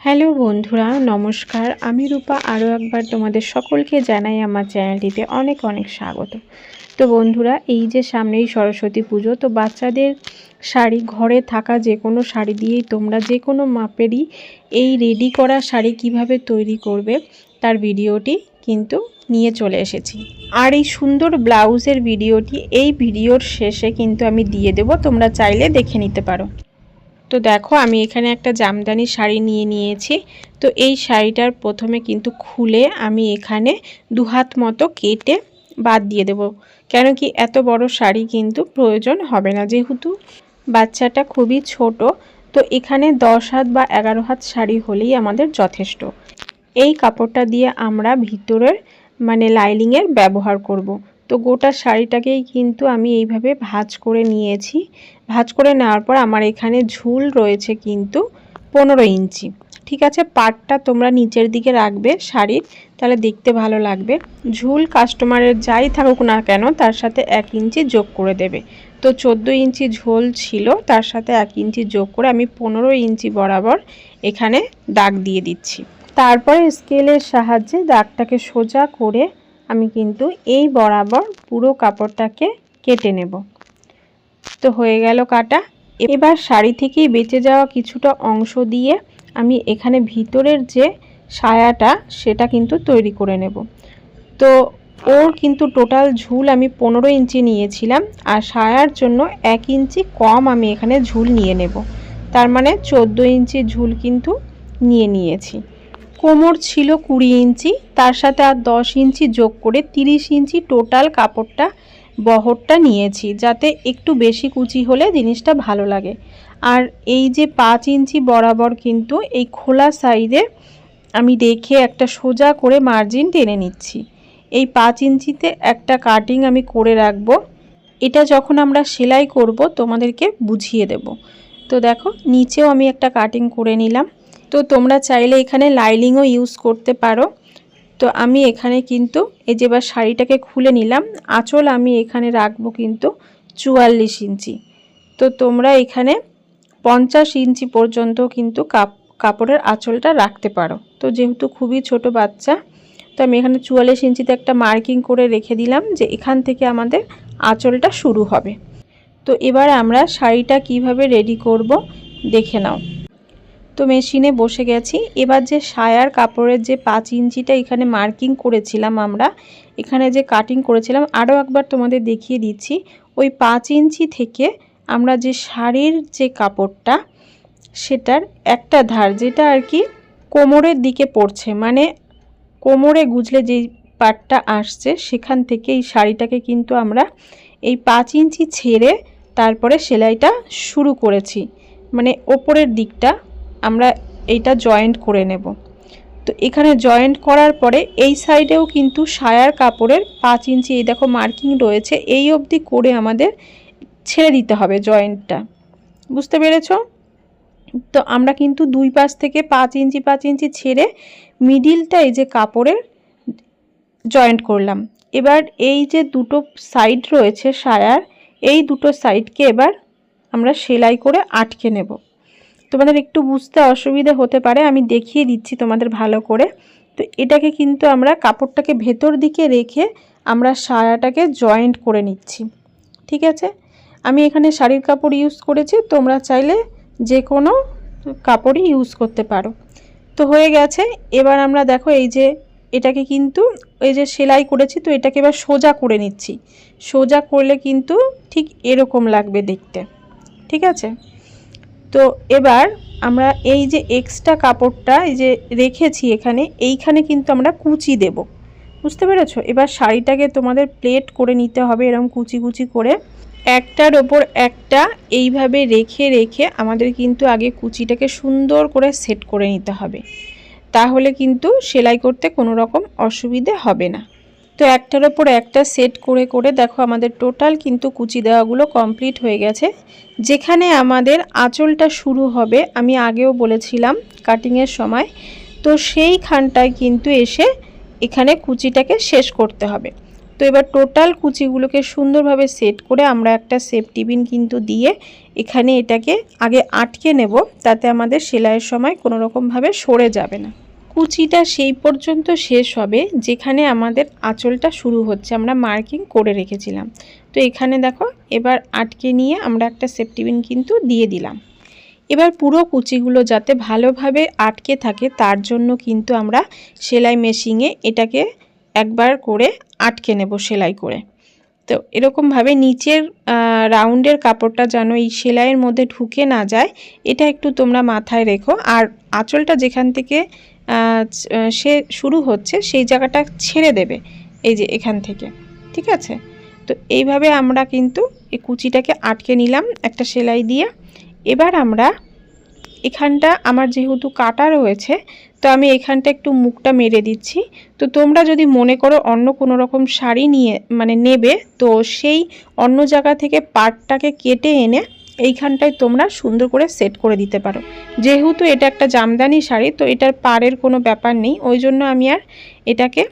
Hello বন্ধুরা, নমস্কার। আমি রূপা, আরও একবার তোমাদের সকলকে জানাই আমার চ্যানেলটিতে অনেক অনেক স্বাগত। তো বন্ধুরা, এই যে সামনেই সরস্বতী পুজো, তো বাচ্চাদের শাড়ি ঘরে থাকা যে কোনো শাড়ি দিয়েই তোমরা যে কোনো মাপেরই এই রেডি করা শাড়ি কীভাবে তৈরি করবে, তার ভিডিওটি কিন্তু নিয়ে চলে এসেছি। আর এই সুন্দর ব্লাউজের ভিডিওটি, এই ভিডিওর শেষে কিন্তু আমি দিয়ে দেব, তোমরা চাইলে দেখে নিতে পারো। তো দেখো, আমি এখানে একটা জামদানি শাড়ি নিয়ে নিয়েছি। তো এই শাড়িটার প্রথমে কিন্তু খুলে আমি এখানে দু হাত মতো কেটে বাদ দিয়ে দেব। কেন কি এত বড় শাড়ি কিন্তু প্রয়োজন হবে না, যেহেতু বাচ্চাটা খুবই ছোট। তো এখানে দশ হাত বা এগারো হাত শাড়ি হলেই আমাদের যথেষ্ট। এই কাপড়টা দিয়ে আমরা ভিতরের মানে লাইলিংয়ের ব্যবহার করব। তো গোটা শাড়িটাকেই কিন্তু আমি এইভাবে ভাজ করে নিয়েছি। ভাজ করে নেওয়ার পর আমার এখানে ঝুল রয়েছে কিন্তু পনেরো ইঞ্চি। ঠিক আছে, পাটটা তোমরা নিচের দিকে রাখবে শাড়ির, তাহলে দেখতে ভালো লাগবে। ঝুল কাস্টমারের যাই থাকুক না কেন, তার সাথে এক ইঞ্চি যোগ করে দেবে। তো চোদ্দ ইঞ্চি ঝোল ছিল, তার সাথে এক ইঞ্চি যোগ করে আমি পনেরো ইঞ্চি বরাবর এখানে দাগ দিয়ে দিচ্ছি। তারপরে স্কেলের সাহায্যে দাগটাকে সোজা করে আমি কিন্তু এই বরাবর পুরো কাপড়টাকে কেটে নেব। তো হয়ে গেল কাটা। এবার শাড়ি থেকেই বেঁচে যাওয়া কিছুটা অংশ দিয়ে আমি এখানে ভিতরের যে সায়াটা, সেটা কিন্তু তৈরি করে নেব। তো ওর কিন্তু টোটাল ঝুল আমি পনেরো ইঞ্চি নিয়েছিলাম আর সায়ার জন্য এক ইঞ্চি কম আমি এখানে ঝুল নিয়ে নেব। তার মানে চোদ্দ ইঞ্চি ঝুল কিন্তু নিয়ে নিয়েছি। কোমর ছিল কুড়ি ইঞ্চি, তার সাথে আর দশ ইঞ্চি যোগ করে তিরিশ ইঞ্চি টোটাল কাপড়টা, বহরটা নিয়েছি, যাতে একটু বেশি কুচি হলে জিনিসটা ভালো লাগে। আর এই যে পাঁচ ইঞ্চি বরাবর কিন্তু এই খোলা সাইডে আমি দেখে একটা সোজা করে মার্জিন টেনে নিচ্ছি। এই পাঁচ ইঞ্চিতে একটা কাটিং আমি করে রাখব। এটা যখন আমরা সেলাই করব, তোমাদেরকে বুঝিয়ে দেব। তো দেখো, নিচেও আমি একটা কাটিং করে নিলাম। তো তোমরা চাইলে এখানে লাইলিংও ইউজ করতে পারো। তো আমি এখানে কিন্তু এই যে শাড়িটাকে খুলে নিলাম। আঁচল আমি এখানে রাখব কিন্তু চুয়াল্লিশ ইঞ্চি। তো তোমরা এখানে পঞ্চাশ ইঞ্চি পর্যন্ত কিন্তু কাপ, কাপড়ের আঁচলটা রাখতে পারো। তো যেহেতু খুবই ছোট বাচ্চা, তো আমি এখানে চুয়াল্লিশ ইঞ্চিতে একটা মার্কিং করে রেখে দিলাম যে এখান থেকে আমাদের আঁচলটা শুরু হবে। তো এবার আমরা শাড়িটা কীভাবে রেডি করব দেখে নাও। তো মেশিনে বসে গেছি। এবার যে সায়ার কাপড়ের যে পাঁচ ইঞ্চিটা এখানে মার্কিং করেছিলাম আমরা, এখানে যে কাটিং করেছিলাম, আরও একবার তোমাদের দেখিয়ে দিচ্ছি। ওই পাঁচ ইঞ্চি থেকে আমরা যে শাড়ির যে কাপড়টা, সেটার একটা ধার, যেটা আর কি কোমরের দিকে পড়ছে মানে কোমরে গুজলে যেই পাটটা আসছে, সেখান থেকে এই শাড়িটাকে কিন্তু আমরা এই পাঁচ ইঞ্চি ছেড়ে তারপরে সেলাইটা শুরু করেছি। মানে ওপরের দিকটা আমরা এইটা জয়েন্ট করে নেব। তো এখানে জয়েন্ট করার পরে এই সাইডেও কিন্তু সায়ার কাপড়ের পাঁচ ইঞ্চি, এই দেখো মার্কিং রয়েছে, এই অবধি করে আমাদের ছেড়ে দিতে হবে জয়েন্টটা বুঝতে পেরেছ? তো আমরা কিন্তু দুই পাশ থেকে পাঁচ ইঞ্চি পাঁচ ইঞ্চি ছেড়ে মিডিলটা এই যে কাপড়ের জয়েন্ট করলাম। এবার এই যে দুটো সাইড রয়েছে সায়ার, এই দুটো সাইডকে এবার আমরা সেলাই করে আটকে নেব। তোমাদের একটু বুঝতে অসুবিধে হতে পারে, আমি দেখিয়ে দিচ্ছি তোমাদের ভালো করে। তো এটাকে কিন্তু আমরা কাপড়টাকে ভেতর দিকে রেখে আমরা সায়াটাকে জয়েন্ট করে নিচ্ছি, ঠিক আছে? আমি এখানে শাড়ির কাপড় ইউজ করেছি, তোমরা চাইলে যে কোনো কাপড়ই ইউজ করতে পারো। তো হয়ে গেছে, এবার আমরা দেখো এই যে এটাকে কিন্তু, এই যে সেলাই করেছি, তো এটাকে এবার সোজা করে নিচ্ছি। সোজা করলে কিন্তু ঠিক এরকম লাগবে দেখতে, ঠিক আছে? তো এবার আমরা এই যে এক্সট্রা কাপড়টা এই যে রেখেছি এখানে, এইখানে কিন্তু আমরা কুচি দেব। বুঝতে পেরেছ? এবার শাড়িটাকে তোমাদের প্লেট করে নিতে হবে এরকম কুচি কুচি করে। একটার ওপর একটা এইভাবে রেখে রেখে আমাদের কিন্তু আগে কুচিটাকে সুন্দর করে সেট করে নিতে হবে। তাহলে কিন্তু সেলাই করতে কোনো রকম অসুবিধে হবে না। তো একটার ওপর একটা সেট করে করে দেখো আমাদের টোটাল কিন্তু কুচি দেওয়াগুলো কমপ্লিট হয়ে গেছে। যেখানে আমাদের আঁচলটা শুরু হবে, আমি আগেও বলেছিলাম কাটিংয়ের সময়, তো সেইখানটায় কিন্তু এসে এখানে কুচিটাকে শেষ করতে হবে। তো এবার টোটাল কুচিগুলোকে সুন্দরভাবে সেট করে আমরা একটা সেফ টিফিন কিন্তু দিয়ে এখানে এটাকে আগে আটকে নেব, তাতে আমাদের সেলাইয়ের সময় কোনো রকমভাবে সরে যাবে না। কুচিটা সেই পর্যন্ত শেষ হবে, যেখানে আমাদের আঁচলটা শুরু হচ্ছে, আমরা মার্কিং করে রেখেছিলাম। তো এখানে দেখো, এবার আটকে নিয়ে আমরা একটা সেফটিবিন কিন্তু দিয়ে দিলাম। এবার পুরো কুচিগুলো যাতে ভালোভাবে আটকে থাকে, তার জন্য কিন্তু আমরা সেলাই মেশিনে এটাকে একবার করে আটকে নেব, সেলাই করে। তো এরকমভাবে নিচের রাউন্ডের কাপড়টা যেন এই সেলাইয়ের মধ্যে ঢুকে না যায়, এটা একটু তোমরা মাথায় রেখো। আর আঁচলটা যেখান থেকে সে শুরু হচ্ছে, সেই জায়গাটা ছেড়ে দেবে, এই যে এখান থেকে, ঠিক আছে? তো এইভাবে আমরা কিন্তু এই কুচিটাকে আটকে নিলাম একটা সেলাই দিয়ে। এবার আমরা এখানটা, আমার যেহেতু কাটা রয়েছে তো আমি এখানটা একটু মুখটা মেরে দিচ্ছি। তো তোমরা যদি মনে করো অন্য কোনো রকম শাড়ি নিয়ে মানে নেবে, তো সেই অন্য জায়গা থেকে পাটটাকে কেটে এনে এইখানটায় তোমরা সুন্দর করে সেট করে দিতে পারো। যেহেতু এটা একটা জামদানি শাড়ি, তো এটার পাড়ের কোনো ব্যাপার নেই। ওই জন্য আমি আর এটাকে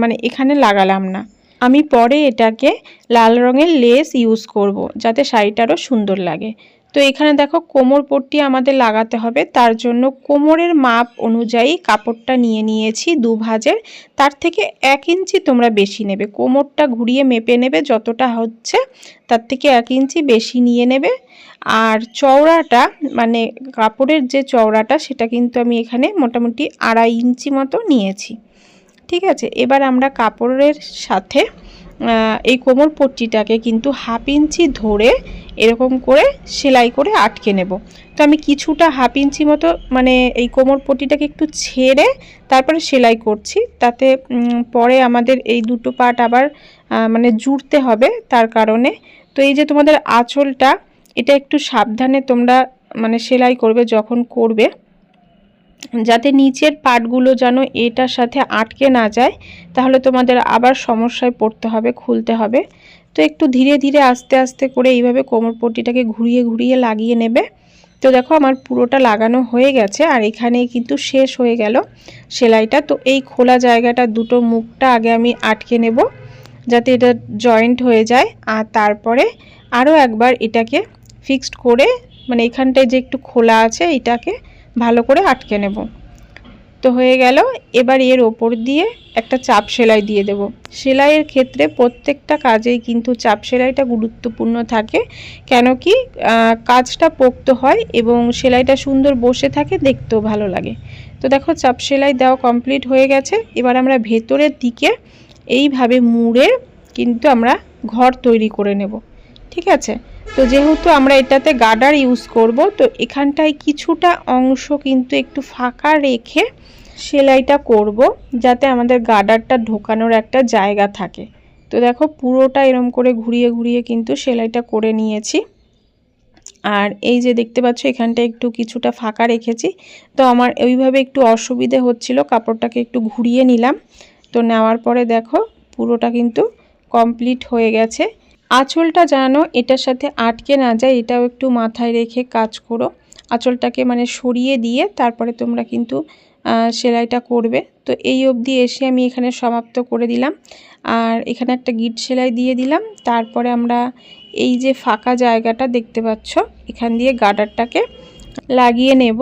মানে এখানে লাগালাম না। আমি পরে এটাকে লাল রঙের লেস ইউজ করব, যাতে শাড়িটারও সুন্দর লাগে। তো এখানে দেখো কোমর পট্টি আমাদের লাগাতে হবে, তার জন্য কোমরের মাপ অনুযায়ী কাপড়টা নিয়ে নিয়েছি দু ভাজের। তার থেকে এক ইঞ্চি তোমরা বেশি নেবে, কোমরটা ঘুরিয়ে মেপে নেবে যতটা হচ্ছে, তার থেকে এক ইঞ্চি বেশি নিয়ে নেবে। আর চওড়াটা মানে কাপড়ের যে চওড়াটা, সেটা কিন্তু আমি এখানে মোটামুটি আড়াই ইঞ্চি মতো নিয়েছি। ঠিক আছে? এবার আমরা কাপড়ের সাথে এই কোমর পট্টিটাকে কিন্তু হাফ ইঞ্চি ধরে এরকম করে সেলাই করে আটকে নেব। তো আমি কিছুটা হাফ ইঞ্চি মতো মানে এই কোমর পট্টিটাকে একটু ছেড়ে তারপরে সেলাই করছি। তাতে পরে আমাদের এই দুটো পাট আবার মানে জুড়তে হবে তার কারণে। তো এই যে তোমাদের আঁচলটা, এটা একটু সাবধানে তোমরা মানে সেলাই করবে যখন করবে। যাতে নিচের পাটগুলো যেন এটার সাথে আটকে না যায়, তাহলে তোমাদের আবার সমস্যায় পড়তে হবে, খুলতে হবে। তো একটু ধীরে ধীরে আস্তে আস্তে করে এইভাবে কোমর পট্টিটাকে ঘুরিয়ে ঘুরিয়ে লাগিয়ে নেবে। তো দেখো আমার পুরোটা লাগানো হয়ে গেছে, আর এখানে কিন্তু শেষ হয়ে গেল সেলাইটা। তো এই খোলা জায়গাটা দুটো মুখটা আগে আমি আটকে নেব, যাতে এটা জয়েন্ট হয়ে যায়। আর তারপরে আরও একবার এটাকে ফিক্সড করে মানে এখানটায় যে একটু খোলা আছে, এটাকে ভালো করে আটকে নেব। তো হয়ে গেল, এবার এর ওপর দিয়ে একটা চাপ সেলাই দিয়ে দেব। সেলাইয়ের ক্ষেত্রে প্রত্যেকটা কাজেই কিন্তু চাপ সেলাইটা গুরুত্বপূর্ণ থাকে। কেন কি কাজটা পোক্ত হয় এবং সেলাইটা সুন্দর বসে থাকে, দেখতেও ভালো লাগে। তো দেখো, চাপ সেলাই দেওয়া কমপ্লিট হয়ে গেছে। এবার আমরা ভেতরের দিকে এইভাবে মুড়ে কিন্তু আমরা ঘর তৈরি করে নেব। ঠিক আছে? তো যেহেতু আমরা এটাতে গার্ডার ইউজ করব, তো এখানটায় কিছুটা অংশ কিন্তু একটু ফাঁকা রেখে সেলাইটা করব, যাতে আমাদের গার্ডারটা ঢোকানোর একটা জায়গা থাকে। তো দেখো পুরোটা এরম করে ঘুরিয়ে ঘুরিয়ে কিন্তু সেলাইটা করে নিয়েছি। আর এই যে দেখতে পাচ্ছ এখানটা একটু কিছুটা ফাঁকা রেখেছি। তো আমার ওইভাবে একটু অসুবিধে হচ্ছিল, কাপড়টাকে একটু ঘুরিয়ে নিলাম। তো নেওয়ার পরে দেখো পুরোটা কিন্তু কমপ্লিট হয়ে গেছে। আঁচলটা যেন এটার সাথে আটকে না যায়, এটাও একটু মাথায় রেখে কাজ করো। আঁচলটাকে মানে সরিয়ে দিয়ে তারপরে তোমরা কিন্তু সেলাইটা করবে। তো এই অবধি এসে আমি এখানে সমাপ্ত করে দিলাম। আর এখানে একটা গিট সেলাই দিয়ে দিলাম। তারপরে আমরা এই যে ফাঁকা জায়গাটা দেখতে পাচ্ছ, এখান দিয়ে গার্ডারটাকে লাগিয়ে নেব।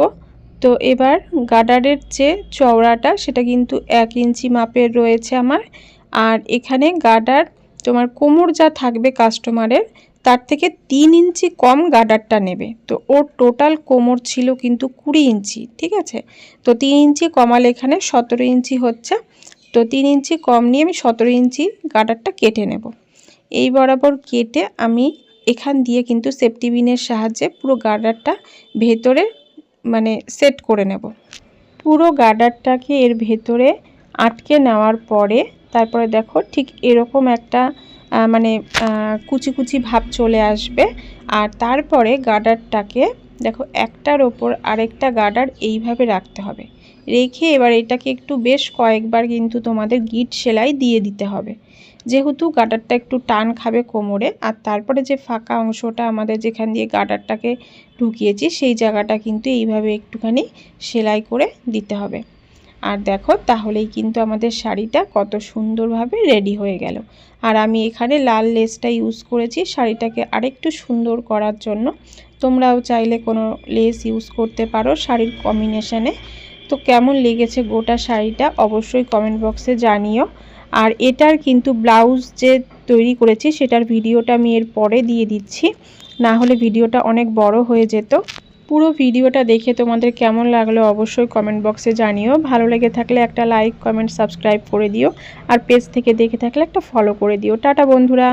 তো এবার গার্ডারের যে চওড়াটা, সেটা কিন্তু এক ইঞ্চি মাপের রয়েছে আমার। আর এখানে গার্ডার তোমার কোমর যা থাকবে কাস্টমারের তার থেকে তিন ইঞ্চি কম গার্ডারটা নেবে। তো ওর টোটাল কোমর ছিল কিন্তু কুড়ি ইঞ্চি, ঠিক আছে? তো তিন ইঞ্চি কমালে এখানে সতেরো ইঞ্চি হচ্ছে। তো তিন ইঞ্চি কম নিয়ে আমি সতেরো ইঞ্চি গার্ডারটা কেটে নেব। এই বরাবর কেটে আমি এখান দিয়ে কিন্তু সেফটি বিনের সাহায্যে পুরো গার্ডারটা ভেতরে মানে সেট করে নেব। পুরো গার্ডারটাকে এর ভেতরে আটকে নেওয়ার পরে তারপরে দেখো ঠিক এরকম একটা মানে কুচি কুচি ভাব চলে আসবে। আর তারপরে গার্ডারটাকে দেখো একটার ওপর আরেকটা গার্ডার এইভাবে রাখতে হবে। রেখে এবার এটাকে একটু বেশ কয়েকবার কিন্তু তোমাদের গিট সেলাই দিয়ে দিতে হবে। যেহেতু গার্ডারটা একটু টান খাবে কোমরে, আর তারপরে যে ফাঁকা অংশটা আমাদের যেখান দিয়ে গার্ডারটাকে ঢুকিয়েছি, সেই জায়গাটা কিন্তু এইভাবে একটুখানি সেলাই করে দিতে হবে। আর দেখো, তাহলেই কিন্তু আমাদের শাড়িটা কত সুন্দরভাবে রেডি হয়ে গেল। আর আমি এখানে লাল লেসটা ইউজ করেছি, শাড়িটাকে আরেকটু সুন্দর করার জন্য। তোমরাও চাইলে কোনো লেস ইউজ করতে পারো শাড়ির কম্বিনেশানে তো কেমন লেগেছে গোটা শাড়িটা অবশ্যই কমেন্ট বক্সে জানিও। আর এটার কিন্তু ব্লাউজ যে তৈরি করেছি, সেটার ভিডিওটা আমি এর পরে দিয়ে দিচ্ছি। না হলে ভিডিওটা অনেক বড় হয়ে যেত। পুরো ভিডিওটা দেখে তোমাদের কেমন লাগল অবশ্যই কমেন্ট বক্সে জানিও। ভালো লেগে থাকলে একটা লাইক কমেন্ট সাবস্ক্রাইব করে দিও। আর পেজ থেকে দেখে থাকলে একটা ফলো করে দিও। টাটা বন্ধুরা।